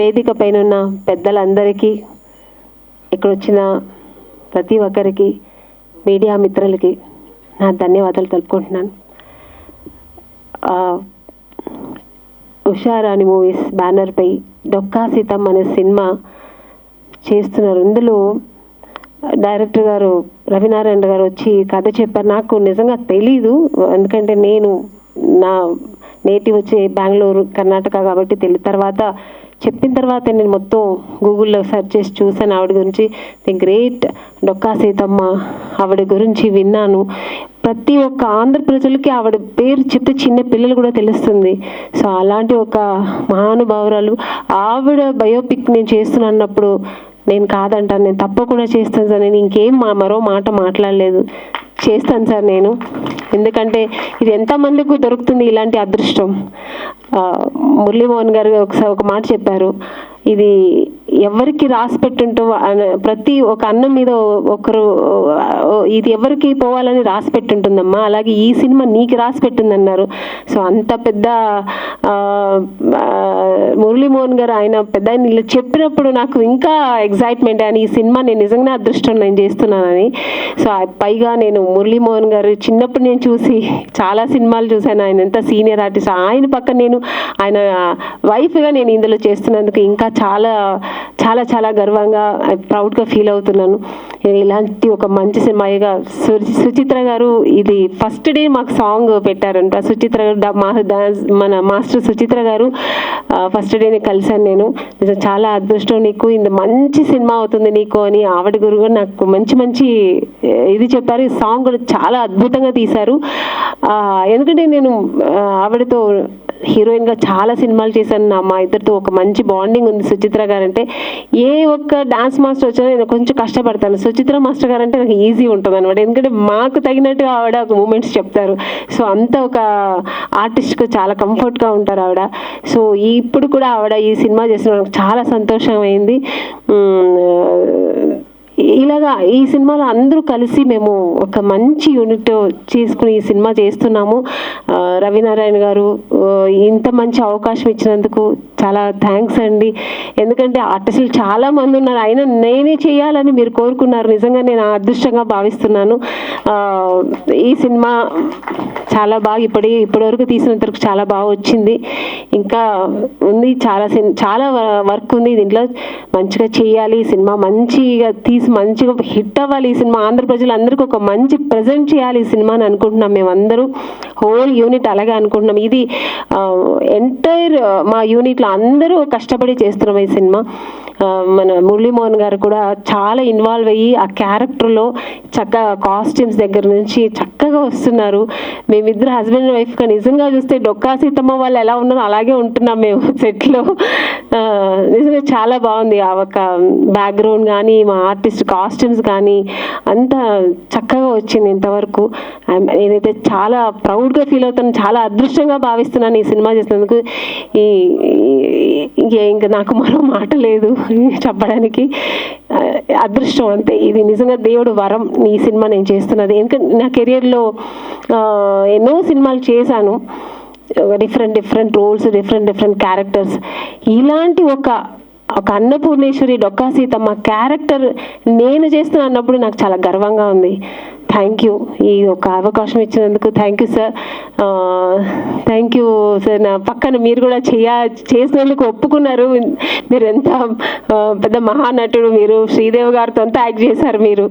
వేదిక పైన ఉన్న పెద్దలందరికీ ఇక్కడ వచ్చిన ప్రతి ఒక్కరికి మీడియా మిత్రులకి నా ధన్యవాదాలు తెలుపుకుంటున్నాను. ఉషారాణి మూవీస్ బ్యానర్పై డొక్కా సీతం అనే సినిమా చేస్తున్నారు ఇందులో డైరెక్టర్ గారు రవినారాయణ గారు వచ్చి కథ చెప్పారు. నాకు నిజంగా తెలీదు ఎందుకంటే నేను నా నేటివ్ వచ్చి బెంగళూరు కర్ణాటక కాబట్టి తెలియ తర్వాత చెప్పిన తర్వాత నేను మొత్తం గూగుల్లో సెర్చ్ చేసి చూశాను. ఆవిడ గురించి ది గ్రేట్ డొక్కా సీతమ్మ ఆవిడ గురించి విన్నాను. ప్రతి ఒక్క ఆంధ్ర ప్రజలకి ఆవిడ పేరు చెప్తే చిన్న పిల్లలు కూడా తెలుస్తుంది. సో అలాంటి ఒక మహానుభావురాలు ఆవిడ బయోపిక్ నేను చేస్తున్నప్పుడు అన్నప్పుడు నేను కాదంటాను నేను తప్పకుండా చేస్తాను సార్. నేను ఇంకేం మా మరో మాట మాట్లాడలేదు. చేస్తాను సార్ నేను. ఎందుకంటే ఇది ఎంతమందికి దొరుకుతుంది ఇలాంటి అదృష్టం. మురళీమోహన్ గారు ఒకసారి ఒక మాట చెప్పారు. ఇది ఎవరికి రాసి పెట్టుంటో ప్రతి ఒక అన్నం మీద ఒకరు ఇది ఎవరికి పోవాలని రాసి పెట్టుంటుందమ్మా. అలాగే ఈ సినిమా నీకు రాసి పెట్టిందన్నారు. సో అంత పెద్ద మురళీమోహన్ గారు ఆయన పెద్ద ఆయన ఇలా చెప్పినప్పుడు నాకు ఇంకా ఎగ్జైట్మెంట్ అని ఈ సినిమా నేను నిజంగానే అదృష్టం నేను చేస్తున్నానని. సో ఆ పైగా నేను మురళీమోహన్ గారు చిన్నప్పుడు నేను చూసి చాలా సినిమాలు చూశాను. ఆయన ఎంత సీనియర్ ఆర్టిస్ట్. ఆయన పక్కన నేను ఆయన వైఫ్గా నేను ఇందులో చేస్తున్నందుకు ఇంకా చాలా చాలా చాలా గర్వంగా ప్రౌడ్గా ఫీల్ అవుతున్నాను. ఇలాంటి ఒక మంచి సినిమాగా సు- సుచిత్ర గారు ఇది ఫస్ట్ డే మాకు సాంగ్ పెట్టారంట. సుచిత్ర గారు మా డాన్స్ మన మాస్టర్ సుచిత్ర గారు ఫస్ట్ డేనే కలిశాను నేను. చాలా అదృష్టం నీకు. ఇంత మంచి సినిమా అవుతుంది నీకు అని ఆవిడ గురు కూడా నాకు మంచి మంచి ఇది చెప్పారు. సాంగ్ కూడా చాలా అద్భుతంగా తీశారు. ఎందుకంటే నేను ఆవిడతో హీరోయిన్గా చాలా సినిమాలు చేశాను నా మా ఇద్దరితో ఒక మంచి బాండింగ్ ఉంది. సుచిత్ర గారు అంటే ఏ ఒక్క డాన్స్ మాస్టర్ వచ్చినా నేను కొంచెం కష్టపడతాను. సుచిత్ర మాస్టర్ గారు అంటే నాకు ఈజీ ఉంటుంది అనమాట ఎందుకంటే మాకు తగినట్టుగా ఆవిడ ఒక మూమెంట్స్ చెప్తారు. సో అంత ఒక ఆర్టిస్ట్కు చాలా కంఫర్ట్గా ఉంటారు ఆవిడ. సో ఇప్పుడు కూడా ఆవిడ ఈ సినిమా చేసిన నాకు చాలా సంతోషం అయింది ఇలాగా ఈ సినిమాలో అందరూ కలిసి మేము ఒక మంచి యూనిట్ చేసుకుని ఈ సినిమా చేస్తున్నాము. రవినారాయణ గారు ఇంత మంచి అవకాశం ఇచ్చినందుకు చాలా థ్యాంక్స్ అండి. ఎందుకంటే ఆర్టిస్టులు చాలా మంది ఉన్నారు. అయినా నేనే చేయాలని మీరు కోరుకున్నారు. నిజంగా నేను అదృష్టంగా భావిస్తున్నాను. ఈ సినిమా చాలా బాగా ఇప్పటి ఇప్పటివరకు తీసినంత వరకు చాలా బాగా వచ్చింది. ఇంకా ఉంది. చాలా సిన్ చాలా వర్క్ ఉంది. దీంట్లో మంచిగా చేయాలి. ఈ సినిమా మంచిగా తీసి మంచిగా హిట్ అవ్వాలి ఈ సినిమా. ఆంధ్ర ప్రజలందరికీ ఒక మంచి ప్రజెంట్ చేయాలి ఈ సినిమాని అనుకుంటున్నాం మేమందరూ. హోల్ యూనిట్ అలాగే అనుకుంటున్నాం. ఇది ఎంటైర్ మా యూనిట్లో అందరూ కష్టపడి చేస్తున్నాం ఈ సినిమా. మన మురళీమోహన్ గారు కూడా చాలా ఇన్వాల్వ్ అయ్యి ఆ క్యారెక్టర్లో చక్కగా కాస్ట్యూమ్స్ దగ్గర నుంచి చక్క చక్కగా వస్తున్నారు. మేమిద్దరు హస్బెండ్ అండ్ వైఫ్గా నిజంగా చూస్తే డొక్కా సీతమ్మ వాళ్ళు ఎలా ఉన్నారో అలాగే ఉంటున్నాం మేము సెట్లో నిజంగా చాలా బాగుంది. ఆ ఒక బ్యాక్గ్రౌండ్ కానీ మా ఆర్టిస్ట్ కాస్ట్యూమ్స్ కానీ అంత చక్కగా వచ్చింది ఇంతవరకు. నేనైతే చాలా ప్రౌడ్గా ఫీల్ అవుతాను చాలా అదృష్టంగా భావిస్తున్నాను ఈ సినిమా చేసినందుకు. ఈ ఇంకే ఇంకా నాకు మరో మాట లేదు చెప్పడానికి. అదృష్టం అంతే. ఇది నిజంగా దేవుడు వరం ఈ సినిమా నేను చేస్తున్నది. ఎందుకంటే నా కెరియర్లో ఎన్నో సినిమాలు చేశాను. Different different roles different different characters. ఇలాంటి ఒక ఒక అన్నపూర్ణేశ్వరి డొక్కా సీతమ్మ క్యారెక్టర్ నేను చేస్తున్నా అన్నప్పుడు నాకు చాలా గర్వంగా ఉంది. థ్యాంక్ యూ ఈ ఒక అవకాశం ఇచ్చినందుకు thank you sir thank you sir నా పక్కన మీరు కూడా చేయ చేసినందుకు ఒప్పుకున్నారు. మీరు ఎంత పెద్ద మహానటుడు మీరు. శ్రీదేవి గారితో అంతా యాక్ట్ చేశారు మీరు.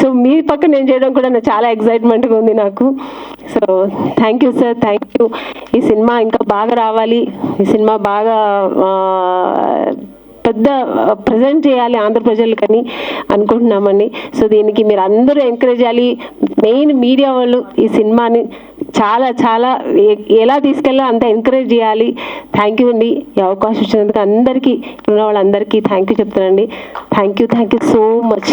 సో మీ పక్కన నేను చేయడం కూడా నాకు చాలా ఎగ్జైట్మెంట్గా ఉంది నాకు. So thank you sir thank you. ఈ సినిమా ఇంకా బాగా రావాలి. ఈ సినిమా బాగా పెద్ద ప్రజెంట్ చేయాలి ఆంధ్ర ప్రజలకని అనుకుంటున్నామండి. సో దీనికి మీరు అందరూ ఎంకరేజ్ చేయాలి. మెయిన్ మీడియా వాళ్ళు ఈ సినిమాని చాలా చాలా ఎలా తీసుకెళ్ళాలో అంత ఎంకరేజ్ చేయాలి. థ్యాంక్ యూ అండి. ఈ అవకాశం ఇచ్చినందుకు అందరికీ ఉన్న వాళ్ళందరికీ థ్యాంక్ యూ చెప్తానండి thank you thank you so much